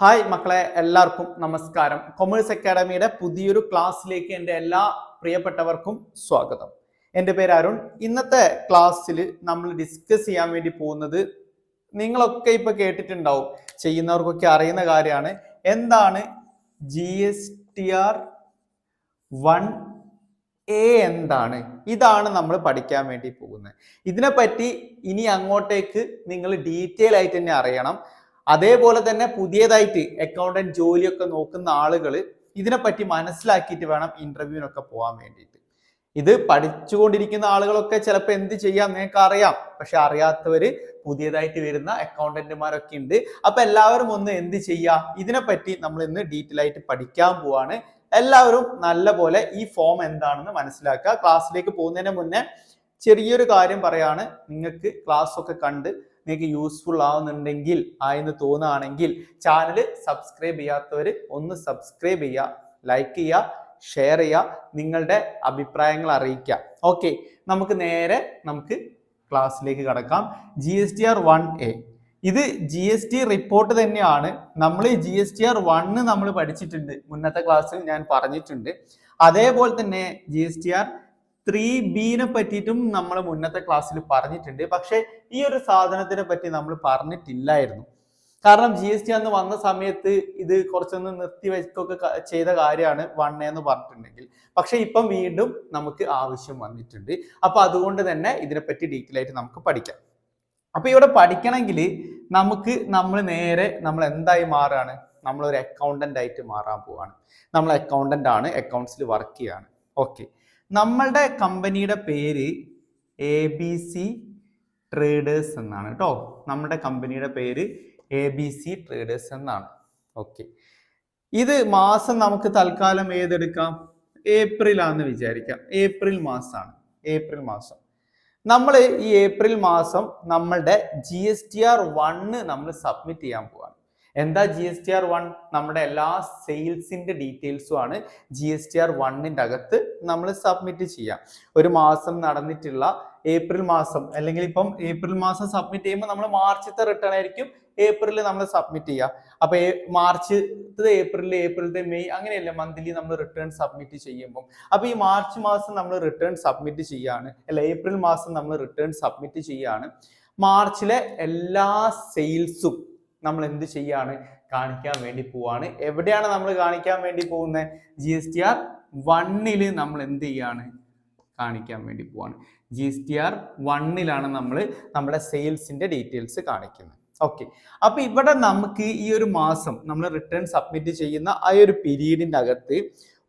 Hi മക്കളെ എല്ലാവർക്കും നമസ്കാരം. കൊമേഴ്സ് അക്കാഡമിയുടെ പുതിയൊരു ക്ലാസ്സിലേക്ക് എന്റെ എല്ലാ പ്രിയപ്പെട്ടവർക്കും സ്വാഗതം. എന്റെ പേര് അരുൺ. ഇന്നത്തെ ക്ലാസ്സിൽ നമ്മൾ ഡിസ്കസ് ചെയ്യാൻ വേണ്ടി പോകുന്നത് നിങ്ങളൊക്കെ ഇപ്പൊ കേട്ടിട്ടുണ്ടാവും ചെയ്യുന്നവർക്കൊക്കെ അറിയുന്ന കാര്യമാണ്. എന്താണ് G S T R one A എന്താണ്? ഇതാണ് നമ്മൾ പഠിക്കാൻ വേണ്ടി പോകുന്നത്. ഇതിനെപ്പറ്റി ഇനി അങ്ങോട്ടേക്ക് നിങ്ങൾ ഡീറ്റെയിൽ ആയിട്ട് തന്നെ അറിയണം. അതേപോലെ തന്നെ പുതിയതായിട്ട് അക്കൗണ്ടന്റ് ജോലിയൊക്കെ നോക്കുന്ന ആളുകൾ ഇതിനെപ്പറ്റി മനസ്സിലാക്കിയിട്ട് വേണം ഇന്റർവ്യൂവിനൊക്കെ പോകാൻ വേണ്ടിയിട്ട്. ഇത് പഠിച്ചുകൊണ്ടിരിക്കുന്ന ആളുകളൊക്കെ ചിലപ്പോൾ എന്ത് ചെയ്യാം നിങ്ങൾക്ക് അറിയാം. പക്ഷെ അറിയാത്തവര് പുതിയതായിട്ട് വരുന്ന അക്കൗണ്ടന്റുമാരൊക്കെ ഉണ്ട്. അപ്പൊ എല്ലാവരും ഒന്ന് എന്ത് ചെയ്യാം? ഇതിനെപ്പറ്റി നമ്മൾ ഇന്ന് ഡീറ്റെയിൽ ആയിട്ട് പഠിക്കാൻ പോവാണ്. എല്ലാവരും നല്ല പോലെ ഈ ഫോം എന്താണെന്ന് മനസ്സിലാക്കുക. ക്ലാസ്സിലേക്ക് പോകുന്നതിന് മുന്നേ ചെറിയൊരു കാര്യം പറയാണ്. നിങ്ങൾക്ക് ക്ലാസ് ഒക്കെ കണ്ട് നിങ്ങൾക്ക് യൂസ്ഫുൾ ആവുന്നുണ്ടെങ്കിൽ ആയെന്ന് തോന്നുകയാണെങ്കിൽ ചാനൽ സബ്സ്ക്രൈബ് ചെയ്യാത്തവർ ഒന്ന് സബ്സ്ക്രൈബ് ചെയ്യുക ലൈക്ക് ചെയ്യുക ഷെയർ ചെയ്യുക നിങ്ങളുടെ അഭിപ്രായങ്ങൾ അറിയിക്കുക. ഓക്കെ നമുക്ക് നേരെ നമുക്ക് ക്ലാസ്സിലേക്ക് കടക്കാം. G S T R one A ഇത് ജി എസ് ടി റിപ്പോർട്ട് തന്നെയാണ്. നമ്മൾ G S T R one നമ്മൾ പഠിച്ചിട്ടുണ്ട്. മുന്നത്തെ ക്ലാസ്സിൽ ഞാൻ പറഞ്ഞിട്ടുണ്ട്. അതേപോലെ തന്നെ G S T R three ബീനെ പറ്റിയിട്ടും നമ്മൾ മുന്നത്തെ ക്ലാസ്സിൽ പറഞ്ഞിട്ടുണ്ട്. പക്ഷേ ഈ ഒരു സാധനത്തിനെ പറ്റി നമ്മൾ പറഞ്ഞിട്ടില്ലായിരുന്നു. കാരണം ജി എസ് ടി അന്ന് വന്ന സമയത്ത് ഇത് കുറച്ചൊന്ന് നിർത്തി വെക്കൊക്കെ ചെയ്ത കാര്യമാണ് വൺ എന്ന് പറഞ്ഞിട്ടുണ്ടെങ്കിൽ. പക്ഷെ ഇപ്പം വീണ്ടും നമുക്ക് ആവശ്യം വന്നിട്ടുണ്ട്. അപ്പൊ അതുകൊണ്ട് തന്നെ ഇതിനെപ്പറ്റി ഡീറ്റെയിൽ ആയിട്ട് നമുക്ക് പഠിക്കാം. അപ്പൊ ഇവിടെ പഠിക്കണമെങ്കിൽ നമുക്ക് നമ്മൾ നേരെ നമ്മൾ എന്തായി മാറുകയാണ് നമ്മൾ ഒരു അക്കൗണ്ടന്റ് ആയിട്ട് മാറാൻ പോവാണ്. നമ്മൾ അക്കൗണ്ടന്റ് ആണ് അക്കൗണ്ട്സിൽ വർക്ക് ചെയ്യാണ്. ഓക്കെ നമ്മളുടെ കമ്പനിയുടെ പേര് എ ബി സി ട്രേഡേഴ്സ് എന്നാണ് കേട്ടോ. നമ്മുടെ കമ്പനിയുടെ പേര് എ ബി സി ട്രേഡേഴ്സ് എന്നാണ്. ഓക്കെ ഇത് മാസം നമുക്ക് തൽക്കാലം ഏതെടുക്കാം? ഏപ്രിൽ ആണെന്ന് വിചാരിക്കാം. ഏപ്രിൽ മാസമാണ് ഏപ്രിൽ മാസം. നമ്മൾ ഈ ഏപ്രിൽ മാസം നമ്മളുടെ G S T R one നമ്മൾ സബ്മിറ്റ് ചെയ്യാൻ പോവാണ് എന്താ G S T R one നമ്മുടെ എല്ലാ സെയിൽസിന്റെ ഡീറ്റെയിൽസും ആണ് ജി എസ് ടി ആർ വണ്ണിന്റെ അകത്ത് നമ്മൾ സബ്മിറ്റ് ചെയ്യാം. ഒരു മാസം നടന്നിട്ടുള്ള ഏപ്രിൽ മാസം അല്ലെങ്കിൽ ഇപ്പം ഏപ്രിൽ മാസം സബ്മിറ്റ് ചെയ്യുമ്പോൾ നമ്മൾ മാർച്ചത്തെ റിട്ടേൺ ആയിരിക്കും ഏപ്രിലിൽ നമ്മൾ സബ്മിറ്റ് ചെയ്യുക. അപ്പൊ ഏ- മാർച്ച് ഏപ്രിൽ ഏപ്രിലത്തെ മെയ് അങ്ങനെയല്ല മന്ത്ലി നമ്മൾ റിട്ടേൺ സബ്മിറ്റ് ചെയ്യുമ്പോൾ അപ്പോൾ ഈ മാർച്ച് മാസം നമ്മൾ റിട്ടേൺ സബ്മിറ്റ് ചെയ്യാണ്. അല്ല ഏപ്രിൽ മാസം നമ്മൾ റിട്ടേൺ സബ്മിറ്റ് ചെയ്യാണ്. മാർച്ചിലെ എല്ലാ സെയിൽസും നമ്മൾ എന്ത് ചെയ്യാണ്? കാണിക്കാൻ വേണ്ടി പോവാണ്. എവിടെയാണ് നമ്മൾ കാണിക്കാൻ വേണ്ടി പോകുന്നത് ജി എസ് ടി ആർ വണ്ണിൽ നമ്മൾ എന്ത് ചെയ്യാണ്? കാണിക്കാൻ വേണ്ടി പോവാണ്. ജി എസ് ടി ആർ വണ്ണിലാണ് നമ്മൾ നമ്മുടെ സെയിൽസിന്റെ ഡീറ്റെയിൽസ് കാണിക്കുന്നത്. ഓക്കെ അപ്പൊ ഇവിടെ നമുക്ക് ഈ ഒരു മാസം നമ്മൾ റിട്ടേൺ സബ്മിറ്റ് ചെയ്യുന്ന ആ ഒരു പീരീഡിന്റെ അകത്ത്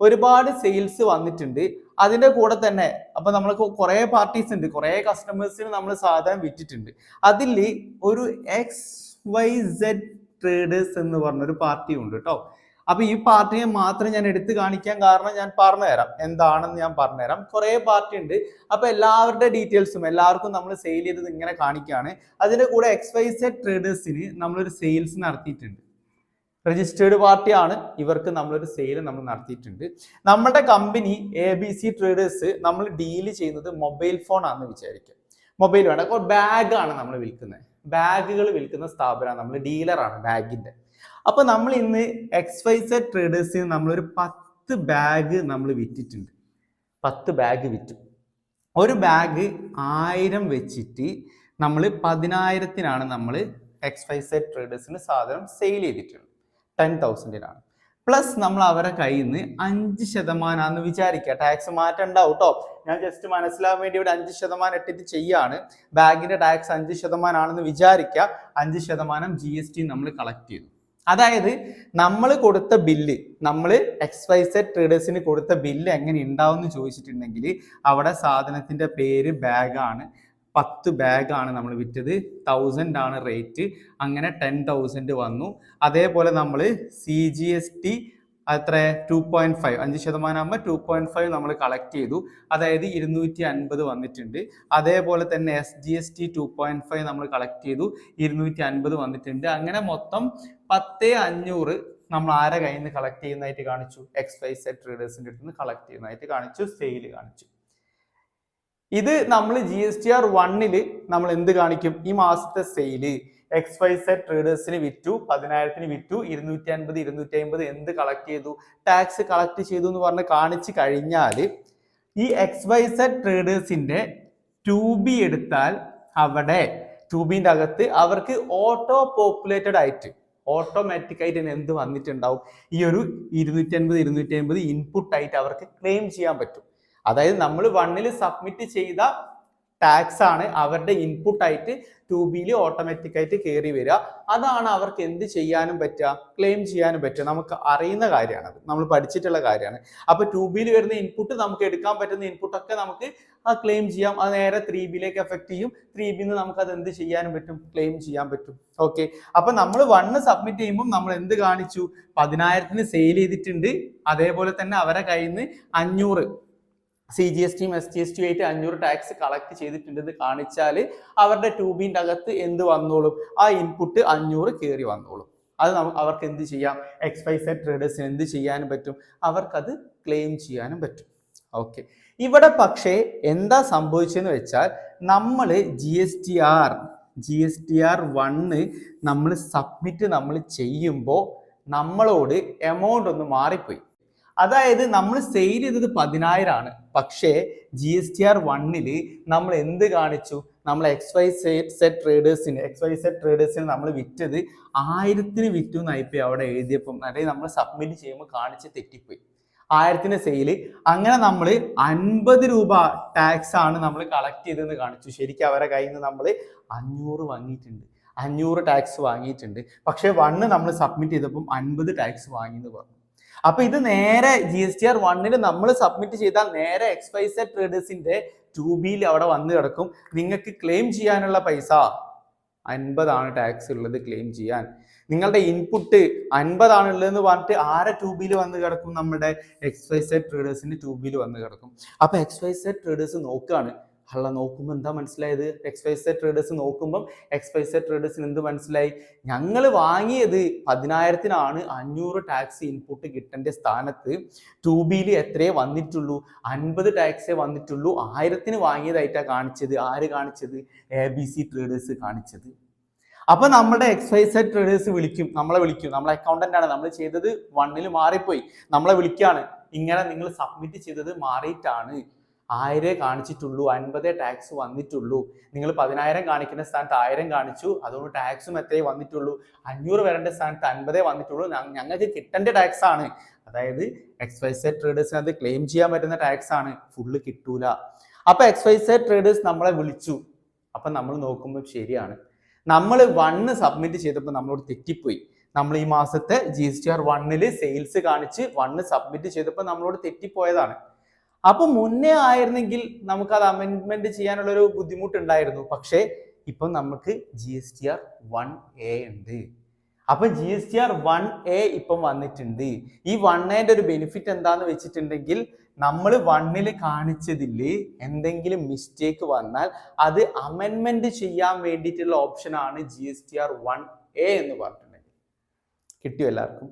ഒരുപാട് സെയിൽസ് വന്നിട്ടുണ്ട്. അതിന്റെ കൂടെ തന്നെ അപ്പൊ നമ്മൾ കുറെ പാർട്ടീസ് ഉണ്ട്. കുറെ കസ്റ്റമേഴ്സിന് നമ്മൾ സാധനം വിറ്റിട്ടുണ്ട്. അതിൽ ഒരു എക്സ് വൈ സെഡ് ട്രേഡേഴ്സ് എന്ന് പറഞ്ഞൊരു പാർട്ടി ഉണ്ട് കേട്ടോ അപ്പൊ ഈ പാർട്ടിയെ മാത്രം ഞാൻ എടുത്തു കാണിക്കാൻ കാരണം ഞാൻ പറഞ്ഞുതരാം. എന്താണെന്ന് ഞാൻ പറഞ്ഞുതരാം. കുറെ പാർട്ടി ഉണ്ട്. അപ്പൊ എല്ലാവരുടെ ഡീറ്റെയിൽസും എല്ലാവർക്കും നമ്മൾ സെയിൽ ചെയ്തത് ഇങ്ങനെ കാണിക്കുകയാണ്. അതിന്റെ കൂടെ എക്സ് വൈ സെഡ് ട്രേഡേഴ്സിന് നമ്മളൊരു സെയിൽസ് നടത്തിയിട്ടുണ്ട്. രജിസ്റ്റേർഡ് പാർട്ടിയാണ്. ഇവർക്ക് നമ്മളൊരു സെയിൽ നമ്മൾ നടത്തിയിട്ടുണ്ട്. നമ്മുടെ company A B C traders നമ്മൾ ഡീൽ ചെയ്യുന്നത് മൊബൈൽ ഫോൺ ആണെന്ന് വിചാരിക്കുക മൊബൈൽ വേണ്ട ബാഗ് ബാഗാണ് നമ്മൾ വിൽക്കുന്നത്. ബാഗുകൾ വിൽക്കുന്ന സ്ഥാപനമാണ്. നമ്മൾ ഡീലറാണ് ബാഗിന്റെ അപ്പൊ നമ്മൾ ഇന്ന് എക്സ് വൈ സെഡ് ട്രേഡേഴ്സിന് നമ്മളൊരു പത്ത് ബാഗ് നമ്മൾ വിറ്റിട്ടുണ്ട്. പത്ത് ബാഗ് വിറ്റു. ഒരു ബാഗ് ആയിരം വെച്ചിട്ട് നമ്മൾ പതിനായിരത്തിനാണ് നമ്മൾ എക്സ് വൈ സെഡ് ട്രേഡേഴ്സിന് സാധനം സെയിൽ ചെയ്തിട്ടുള്ളത്. ടെൻ തൗസൻഡിനാണ് പ്ലസ് നമ്മൾ അവരെ കയ്യിൽ നിന്ന് അഞ്ച് ശതമാനമാണെന്ന് വിചാരിക്കുക. ടാക്സ് മാറ്റണ്ടാവും കേട്ടോ ഞാൻ ജസ്റ്റ് മനസ്സിലാവാൻ വേണ്ടി ഇവിടെ അഞ്ച് ശതമാനം ഇട്ടിട്ട് ചെയ്യാണ്. ബാങ്കിന്റെ ടാക്സ് അഞ്ച് ശതമാനമാണെന്ന് വിചാരിക്കുക. അഞ്ച് ശതമാനം ജി എസ് ടി നമ്മൾ കളക്ട് ചെയ്തു. അതായത് നമ്മൾ കൊടുത്ത ബില്ല് നമ്മൾ എക്സ് വൈ ട്രേഡേഴ്സിന് കൊടുത്ത ബില്ല് എങ്ങനെ ഉണ്ടാവും എന്ന് ചോദിച്ചിട്ടുണ്ടെങ്കിൽ അവിടെ സാധനത്തിന്റെ പേര് ബാഗാണ് പത്ത് ബാഗാണ് നമ്മൾ വിറ്റത്. തൗസൻഡ് ആണ് റേറ്റ് അങ്ങനെ ടെൻ തൗസൻഡ് വന്നു. അതേപോലെ നമ്മൾ സി ജി എസ് ടി അത്ര ടു പോയിന്റ് ഫൈവ് അഞ്ച് ശതമാനം ആകുമ്പോൾ ടു പോയിന്റ് ഫൈവ് നമ്മൾ കളക്ട് ചെയ്തു. അതായത് ഇരുന്നൂറ്റി അൻപത് വന്നിട്ടുണ്ട്. അതേപോലെ തന്നെ S G S T two point five നമ്മൾ കളക്ട് ചെയ്തു. ഇരുന്നൂറ്റി അൻപത് വന്നിട്ടുണ്ട്. അങ്ങനെ മൊത്തം പത്തേ അഞ്ഞൂറ് നമ്മൾ ആരെ കയ്യിൽ നിന്ന് കളക്ട് ചെയ്യുന്നതായിട്ട് കാണിച്ചു? എക്സ് വൈ സെറ്റ് ട്രേഡേഴ്സിന്റെ അടുത്ത് നിന്ന് കളക്ട് ചെയ്യുന്നതായിട്ട് കാണിച്ചു സെയിൽ കാണിച്ചു. ഇത് നമ്മൾ ജി എസ് ടി ആർ വണ്ണിൽ നമ്മൾ എന്ത് കാണിക്കും? ഈ മാസത്തെ സെയിൽ എക്സ് വൈ സെഡ് ട്രേഡേഴ്സിന് വിറ്റു പതിനായിരത്തിന് വിറ്റു ഇരുന്നൂറ്റി അൻപത് ഇരുന്നൂറ്റി അമ്പത് എന്ത് കളക്ട് ചെയ്തു? ടാക്സ് കളക്ട് ചെയ്തു എന്ന് പറഞ്ഞ് കാണിച്ചു കഴിഞ്ഞാൽ ഈ എക്സ് വൈ സെഡ് ട്രേഡേഴ്സിന്റെ ടു ബി എടുത്താൽ അവിടെ ടു ബിന്റെ അകത്ത് അവർക്ക് ഓട്ടോ പോപ്പുലേറ്റഡ് ആയിട്ട് ഓട്ടോമാറ്റിക് ആയിട്ട് തന്നെ എന്ത് വന്നിട്ടുണ്ടാവും? ഈ ഒരു ഇരുന്നൂറ്റി അൻപത് ഇരുന്നൂറ്റി അൻപത് ഇൻപുട്ട് ആയിട്ട് അവർക്ക് ക്ലെയിം ചെയ്യാൻ പറ്റും. അതായത് നമ്മൾ വണ്ണിൽ സബ്മിറ്റ് ചെയ്ത ടാക്സ് ആണ് അവരുടെ ഇൻപുട്ടായിട്ട് ടു ബിയിൽ ഓട്ടോമാറ്റിക് ആയിട്ട് കയറി വരിക. അതാണ് അവർക്ക് എന്ത് ചെയ്യാനും പറ്റുക ക്ലെയിം ചെയ്യാനും പറ്റുക. നമുക്ക് അറിയുന്ന കാര്യമാണ് നമ്മൾ പഠിച്ചിട്ടുള്ള കാര്യമാണ്. അപ്പോൾ ടു ബിയിൽ വരുന്ന ഇൻപുട്ട് നമുക്ക് എടുക്കാൻ പറ്റുന്ന ഇൻപുട്ടൊക്കെ നമുക്ക് ആ ക്ലെയിം ചെയ്യാം. അത് നേരെ ത്രീ ബിയിലേക്ക് എഫക്ട് ചെയ്യും. ത്രീ ബിന്ന് നമുക്ക് അത് എന്ത് ചെയ്യാനും പറ്റും? ക്ലെയിം ചെയ്യാൻ പറ്റും. ഓക്കെ അപ്പൊ നമ്മൾ വണ്ണ് സബ്മിറ്റ് ചെയ്യുമ്പോൾ നമ്മൾ എന്ത് കാണിച്ചു? പതിനായിരത്തിന് സെയിൽ ചെയ്തിട്ടുണ്ട്. അതേപോലെ തന്നെ അവരെ കയ്യിൽ നിന്ന് അഞ്ഞൂറ് C G S T S T S T ആയിട്ട് അഞ്ഞൂറ് ടാക്സ് കളക്ട് ചെയ്തിട്ടുണ്ടെന്ന് കാണിച്ചാൽ അവരുടെ ട്യൂബിന്റെ അകത്ത് എന്ത് വന്നോളും? ആ ഇൻപുട്ട് അഞ്ഞൂറ് കയറി വന്നോളും. അത് നമുക്ക് അവർക്ക് എന്ത് ചെയ്യാം? എക്സ് വൈ സെഡ് ട്രേഡേഴ്സിന് എന്ത് ചെയ്യാനും പറ്റും? അവർക്കത് ക്ലെയിം ചെയ്യാനും പറ്റും. ഓക്കെ ഇവിടെ പക്ഷേ എന്താ സംഭവിച്ചതെന്ന് വെച്ചാൽ നമ്മൾ G S T R G S T R one നമ്മൾ സബ്മിറ്റ് നമ്മൾ ചെയ്യുമ്പോൾ നമ്മളോട് എമൗണ്ട് ഒന്ന് മാറിപ്പോയി. അതായത് നമ്മൾ സെയിൽ ചെയ്തത് പതിനായിരമാണ് പക്ഷേ ജി എസ് ടി ആർ വണ്ണിൽ നമ്മൾ എന്ത് കാണിച്ചു? നമ്മൾ എക്സ് വൈ സെറ്റ് ട്രേഡേഴ്സിന് എക്സ് വൈ സെറ്റ് ട്രേഡേഴ്സിന് നമ്മൾ വിറ്റത് ആയിരത്തിന് വിറ്റു എന്നായിപ്പോയി അവിടെ എഴുതിയപ്പം. അതായത് നമ്മൾ സബ്മിറ്റ് ചെയ്യുമ്പോൾ കാണിച്ച് തെറ്റിപ്പോയി. ആയിരത്തിന് സെയിൽ അങ്ങനെ നമ്മൾ അൻപത് രൂപ ടാക്സ് ആണ് നമ്മൾ കളക്ട് ചെയ്തതെന്ന് കാണിച്ചു. ശരിക്കും അവരെ കയ്യിൽ നിന്ന് നമ്മൾ അഞ്ഞൂറ് വാങ്ങിയിട്ടുണ്ട്. അഞ്ഞൂറ് ടാക്സ് വാങ്ങിയിട്ടുണ്ട്. പക്ഷേ വണ്ണ് നമ്മൾ സബ്മിറ്റ് ചെയ്തപ്പം അൻപത് ടാക്സ് വാങ്ങി എന്ന് പറഞ്ഞു. അപ്പൊ ഇത് നേരെ ജി എസ് ടി ആർ വണ്ണിൽ നമ്മൾ സബ്മിറ്റ് ചെയ്താൽ നേരെ എക്സ്പൈസ ട്രേഡേഴ്സിന്റെ ടു ബിയിൽ അവിടെ വന്നു കിടക്കും. നിങ്ങൾക്ക് ക്ലെയിം ചെയ്യാനുള്ള പൈസ അൻപതാണ് ടാക്സ് ഉള്ളത് ക്ലെയിം ചെയ്യാൻ. നിങ്ങളുടെ ഇൻപുട്ട് അൻപതാണ് ഉള്ളതെന്ന് പറഞ്ഞിട്ട് ആരെ ടു ബിയിൽ വന്ന് കിടക്കും? നമ്മുടെ എക്സ്പൈസ് ട്രേഡേഴ്സിന്റെ ടു ബിയിൽ വന്ന് കിടക്കും. അപ്പൊ എക്സ്പൈസ് ട്രേഡേഴ്സ് നോക്കുകയാണ് അല്ല നോക്കുമ്പോൾ എന്താ മനസ്സിലായത്? എക്സ്പൈസ് ട്രേഡേഴ്സ് നോക്കുമ്പം എക്സ്പൈസ് ട്രേഡേഴ്സിന് എന്ത് മനസ്സിലായി? ഞങ്ങൾ വാങ്ങിയത് പതിനായിരത്തിനാണ് അഞ്ഞൂറ് ടാക്സ് ഇൻപുട്ട് കിട്ടേണ്ട സ്ഥാനത്ത്. ടു ബിയിൽ എത്രയേ വന്നിട്ടുള്ളൂ? അൻപത് ടാക്സേ വന്നിട്ടുള്ളൂ. ആയിരത്തിന് വാങ്ങിയതായിട്ടാണ് കാണിച്ചത്. ആര് കാണിച്ചത്? എ ബി സി ട്രേഡേഴ്സ് കാണിച്ചത്. അപ്പൊ നമ്മുടെ എക്സ്പൈസ ട്രേഡേഴ്സ് വിളിക്കും. നമ്മളെ വിളിക്കും. നമ്മളെ അക്കൗണ്ടന്റ് ആണ്. നമ്മൾ ചെയ്തത് വണ്ണിൽ മാറിപ്പോയി. നമ്മളെ വിളിക്കാണ്. ഇങ്ങനെ നിങ്ങൾ സബ്മിറ്റ് ചെയ്തത് മാറിയിട്ടാണ്. ആയിരേ കാണിച്ചിട്ടുള്ളൂ അൻപതേ ടാക്സ് വന്നിട്ടുള്ളൂ. നിങ്ങൾ പതിനായിരം കാണിക്കുന്ന സ്ഥാനത്ത് ആയിരം കാണിച്ചു അതുകൊണ്ട് ടാക്സും എത്രയേ വന്നിട്ടുള്ളൂ? അഞ്ഞൂറ് വരേണ്ട സ്ഥാനത്ത് അൻപതേ വന്നിട്ടുള്ളൂ. ഞങ്ങൾക്ക് കിട്ടേണ്ട ടാക്സ് ആണ്. അതായത് എക്സ്പൈസ ട്രേഡേഴ്സിന് അത് ക്ലെയിം ചെയ്യാൻ പറ്റുന്ന ടാക്സ് ആണ്. ഫുള്ള് കിട്ടൂല. അപ്പൊ എക്സ്പൈസ ട്രേഡേഴ്സ് നമ്മളെ വിളിച്ചു. അപ്പൊ നമ്മൾ നോക്കുമ്പോൾ ശരിയാണ്. നമ്മൾ വണ്ണ് സബ്മിറ്റ് ചെയ്തപ്പോൾ നമ്മളോട് തെറ്റിപ്പോയി. നമ്മൾ ഈ മാസത്തെ ജി എസ് ടി ആർ വണ്ണിൽ സെയിൽസ് കാണിച്ച് വണ്ണ് സബ്മിറ്റ് ചെയ്തപ്പോൾ നമ്മളോട് തെറ്റിപ്പോയതാണ്. അപ്പൊ മുന്നേ ആയിരുന്നെങ്കിൽ നമുക്ക് അത് അമെൻമെന്റ് ചെയ്യാനുള്ള ഒരു ബുദ്ധിമുട്ടുണ്ടായിരുന്നു. പക്ഷേ ഇപ്പൊ നമുക്ക് G S T R one A ഉണ്ട്. അപ്പൊ G S T R one A ഇപ്പം വന്നിട്ടുണ്ട്. ഈ വൺ എന്റെ ഒരു ബെനിഫിറ്റ് എന്താന്ന് വെച്ചിട്ടുണ്ടെങ്കിൽ നമ്മൾ വണ്ണിൽ കാണിച്ചതിൽ എന്തെങ്കിലും മിസ്റ്റേക്ക് വന്നാൽ അത് അമെൻമെന്റ് ചെയ്യാൻ വേണ്ടിയിട്ടുള്ള ഓപ്ഷനാണ് G S T R one A എന്ന് പറഞ്ഞിട്ടുണ്ടെങ്കിൽ. കിട്ടിയോ എല്ലാവർക്കും?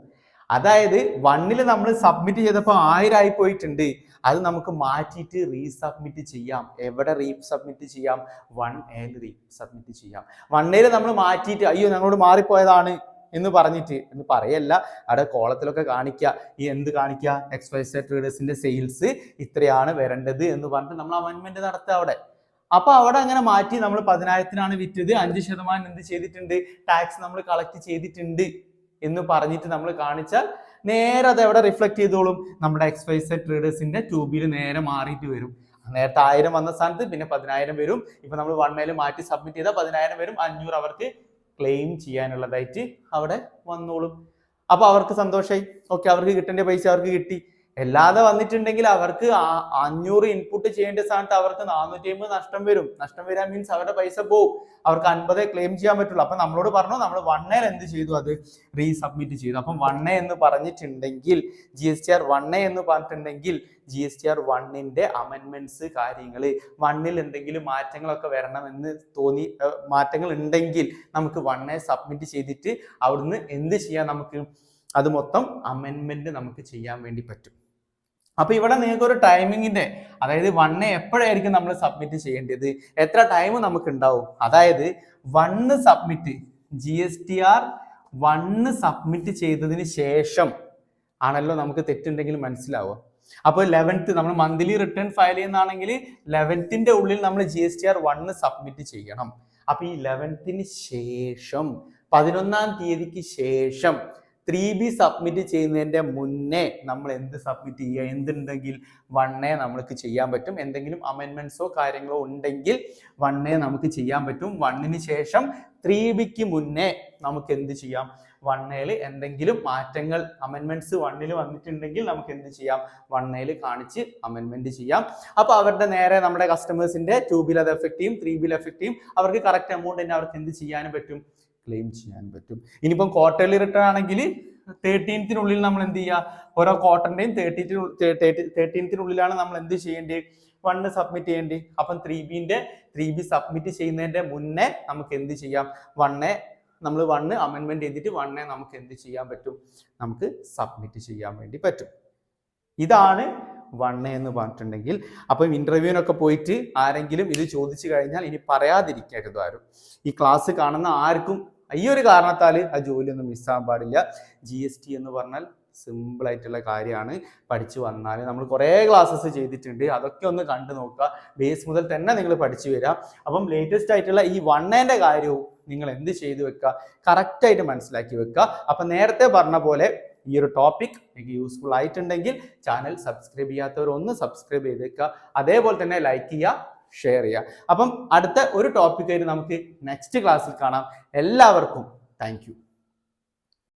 അതായത് വണ്ണിൽ നമ്മൾ സബ്മിറ്റ് ചെയ്തപ്പോൾ ആയിരം ആയി പോയിട്ടുണ്ട്. അത് നമുക്ക് മാറ്റിയിട്ട് റീസബ്മിറ്റ് ചെയ്യാം. എവിടെ റീ സബ്മിറ്റ് ചെയ്യാം? വൺ എയിൽ റീ സബ്മിറ്റ് ചെയ്യാം. വണ്ണിൽ നമ്മൾ മാറ്റിയിട്ട് അയ്യോ ഞങ്ങളോട് മാറിപ്പോയതാണ് എന്ന് പറഞ്ഞിട്ട് എന്ന് പറയല്ല. അവിടെ കോളത്തിലൊക്കെ കാണിക്കുക ഈ എന്ത് കാണിക്കുക എക്സ്പൈസ ട്രേഡേഴ്സിന്റെ സെയിൽസ് ഇത്രയാണ് വരേണ്ടത് എന്ന് പറഞ്ഞിട്ട് നമ്മൾ അമെന്റ്മെന്റ് നടത്തുക അവിടെ. അപ്പൊ അവിടെ അങ്ങനെ മാറ്റി നമ്മൾ പതിനായിരത്തിനാണ് വിറ്റത്. അഞ്ച് ശതമാനം എന്ത് ചെയ്തിട്ടുണ്ട്? ടാക്സ് നമ്മൾ കളക്ട് ചെയ്തിട്ടുണ്ട്. എന്ന് പറഞ്ഞിട്ട് നമ്മൾ കാണിച്ചാൽ നേരെ അത് എവിടെ റിഫ്ലക്ട് ചെയ്തോളും? നമ്മുടെ എക്സ്പൈസ് ട്രേഡേഴ്സിന്റെ ട്യൂബിൽ നേരെ മാറിയിട്ട് വരും. നേരത്തെ ആയിരം വന്ന സ്ഥാനത്ത് പിന്നെ പതിനായിരം വരും. ഇപ്പൊ നമ്മൾ വൺ മൈൽ മാറ്റി സബ്മിറ്റ് ചെയ്താൽ പതിനായിരം വരും. അഞ്ഞൂറ് അവർക്ക് ക്ലെയിം ചെയ്യാനുള്ളതായിട്ട് അവിടെ വന്നോളും. അപ്പൊ അവർക്ക് സന്തോഷമായി ഓക്കെ അവർക്ക് കിട്ടേണ്ട പൈസ അവർക്ക് കിട്ടി. അല്ലാതെ വന്നിട്ടുണ്ടെങ്കിൽ അവർക്ക് അഞ്ഞൂറ് ഇൻപുട്ട് ചെയ്യേണ്ട സ്ഥാനത്ത് അവർക്ക് നാനൂറ്റി അമ്പത് നഷ്ടം വരും. നഷ്ടം വരാൻ മീൻസ് അവരുടെ പൈസ പോവും. അവർക്ക് അൻപതേ ക്ലെയിം ചെയ്യാൻ പറ്റുള്ളൂ. അപ്പൊ നമ്മളോട് പറഞ്ഞു നമ്മൾ വണ്ണേൽ എന്ത് ചെയ്തു? അത് റീസബ്മിറ്റ് ചെയ്തു. അപ്പം വണ്ണേ എന്ന് പറഞ്ഞിട്ടുണ്ടെങ്കിൽ ജി എസ് ടി ആർ വണ്ണേ എന്ന് പറഞ്ഞിട്ടുണ്ടെങ്കിൽ ജി എസ് ടി ആർ വണ്ണിന്റെ അമെന്മെന്റ്സ് കാര്യങ്ങൾ വണ്ണിൽ എന്തെങ്കിലും മാറ്റങ്ങളൊക്കെ വരണമെന്ന് തോന്നി മാറ്റങ്ങൾ ഉണ്ടെങ്കിൽ നമുക്ക് വണ്ണേ സബ്മിറ്റ് ചെയ്തിട്ട് അവിടുന്ന് എന്ത് ചെയ്യാം നമുക്ക്? അത് മൊത്തം അമെന്മെന്റ് നമുക്ക് ചെയ്യാൻ വേണ്ടി പറ്റും. അപ്പൊ ഇവിടെ നിങ്ങൾക്ക് ഒരു ടൈമിങ്ങിന്റെ അതായത് വണ്ണ് എപ്പോഴായിരിക്കും നമ്മൾ സബ്മിറ്റ് ചെയ്യേണ്ടത്? എത്ര ടൈം നമുക്ക് ഉണ്ടാവും അതായത് one submit G S T R one submit ചെയ്തതിന് ശേഷം ആണല്ലോ നമുക്ക് തെറ്റുണ്ടെങ്കിൽ മനസ്സിലാവുക. അപ്പോൾ ലെവൻത്ത് നമ്മൾ മന്ത്ലി റിട്ടേൺ ഫയൽ ചെയ്യുന്നതാണെങ്കിൽ ലെവൻത്തിന്റെ ഉള്ളിൽ നമ്മൾ G S T R one submit ചെയ്യണം. അപ്പൊ ഈ ലെവൻത്തിന് ശേഷം പതിനൊന്നാം തീയതിക്ക് ശേഷം ത്രീ ബി സബ്മിറ്റ് ചെയ്യുന്നതിന്റെ മുന്നേ നമ്മൾ എന്ത് സബ്മിറ്റ് ചെയ്യുക? എന്തുണ്ടെങ്കിൽ വണ്ണേ നമുക്ക് ചെയ്യാൻ പറ്റും. എന്തെങ്കിലും അമെൻമെൻസോ കാര്യങ്ങളോ ഉണ്ടെങ്കിൽ വണ്ണേ നമുക്ക് ചെയ്യാൻ പറ്റും. വണ്ണിന് ശേഷം ത്രീ ബിക്ക് മുന്നേ നമുക്ക് എന്ത് ചെയ്യാം? വണ്ണയിൽ എന്തെങ്കിലും മാറ്റങ്ങൾ അമെൻമെന്റ്സ് വണ്ണിൽ വന്നിട്ടുണ്ടെങ്കിൽ നമുക്ക് എന്ത് ചെയ്യാം? വണ്ണയിൽ കാണിച്ച് അമെൻമെന്റ് ചെയ്യാം. അപ്പോൾ അവരുടെ നേരെ നമ്മുടെ കസ്റ്റമേഴ്സിന്റെ ടു ബിൽ അത് എഫക്ട് ചെയ്യും ത്രീ ബിൽ എഫക്ട് ചെയ്യും. അവർക്ക് കറക്റ്റ് എമൗണ്ട് തന്നെ അവർക്ക് എന്ത് ചെയ്യാനും പറ്റും? ക്ലെയിം ചെയ്യാൻ പറ്റും. ഇനിയിപ്പം ക്വാർട്ടർലി റിട്ടേൺ ആണെങ്കിൽ തേർട്ടീൻത്തിനുള്ളിൽ നമ്മൾ എന്ത് ചെയ്യുക ഓരോ ക്വാർട്ടറിന്റെയും തേർട്ടീൻ തേർട്ടീൻത്തിനുള്ളിലാണ് നമ്മൾ എന്ത് ചെയ്യേണ്ടത്? വണ്ണ് സബ്മിറ്റ് ചെയ്യേണ്ടി അപ്പം ത്രീ ബിന്റെ ത്രീ ബി സബ്മിറ്റ് ചെയ്യുന്നതിന്റെ മുന്നേ നമുക്ക് എന്ത് ചെയ്യാം? വണ്ണെ നമ്മൾ വണ്ണ് അമെന്മെന്റ് ചെയ്തിട്ട് വണ്ണെ നമുക്ക് എന്ത് ചെയ്യാൻ പറ്റും? നമുക്ക് സബ്മിറ്റ് ചെയ്യാൻ വേണ്ടി പറ്റും. ഇതാണ് വണ്ണ എന്ന് പറഞ്ഞിട്ടുണ്ടെങ്കിൽ. അപ്പം ഇന്റർവ്യൂവിനൊക്കെ പോയിട്ട് ആരെങ്കിലും ഇത് ചോദിച്ചു കഴിഞ്ഞാൽ ഇനി പറയാതിരിക്കരുത് ആരും. ഈ ക്ലാസ് കാണുന്ന ആർക്കും ഈ ഒരു കാരണത്താൽ ആ ജോലിയൊന്നും മിസ്സാകാൻ പാടില്ല. ജി എസ് ടി എന്ന് പറഞ്ഞാൽ സിമ്പിൾ ആയിട്ടുള്ള കാര്യമാണ്. പഠിച്ചു വന്നാൽ നമ്മൾ കുറേ ക്ലാസ്സസ് ചെയ്തിട്ടുണ്ട്. അതൊക്കെ ഒന്ന് കണ്ടു നോക്കുക. ബേസ് മുതൽ തന്നെ നിങ്ങൾ പഠിച്ചു വരാം. അപ്പം ലേറ്റസ്റ്റ് ആയിട്ടുള്ള ഈ വണ്ണേന്റെ കാര്യവും നിങ്ങൾ എന്ത് ചെയ്തു വെക്കുക? കറക്റ്റായിട്ട് മനസ്സിലാക്കി വെക്കുക. അപ്പം നേരത്തെ പറഞ്ഞ പോലെ ഈ ഒരു ടോപ്പിക് നിങ്ങൾക്ക് യൂസ്ഫുൾ ആയിട്ടുണ്ടെങ്കിൽ ചാനൽ സബ്സ്ക്രൈബ് ചെയ്യാത്തവർ ഒന്ന് സബ്സ്ക്രൈബ് ചെയ്തേക്കുക. അതേപോലെ തന്നെ ലൈക്ക് ചെയ്യുക. ഷെയർ ചെയ്യുക അപ്പം അടുത്ത ഒരു ടോപ്പിക്കായിട്ട് നമുക്ക് നെക്സ്റ്റ് ക്ലാസ്സിൽ കാണാം. എല്ലാവർക്കും താങ്ക്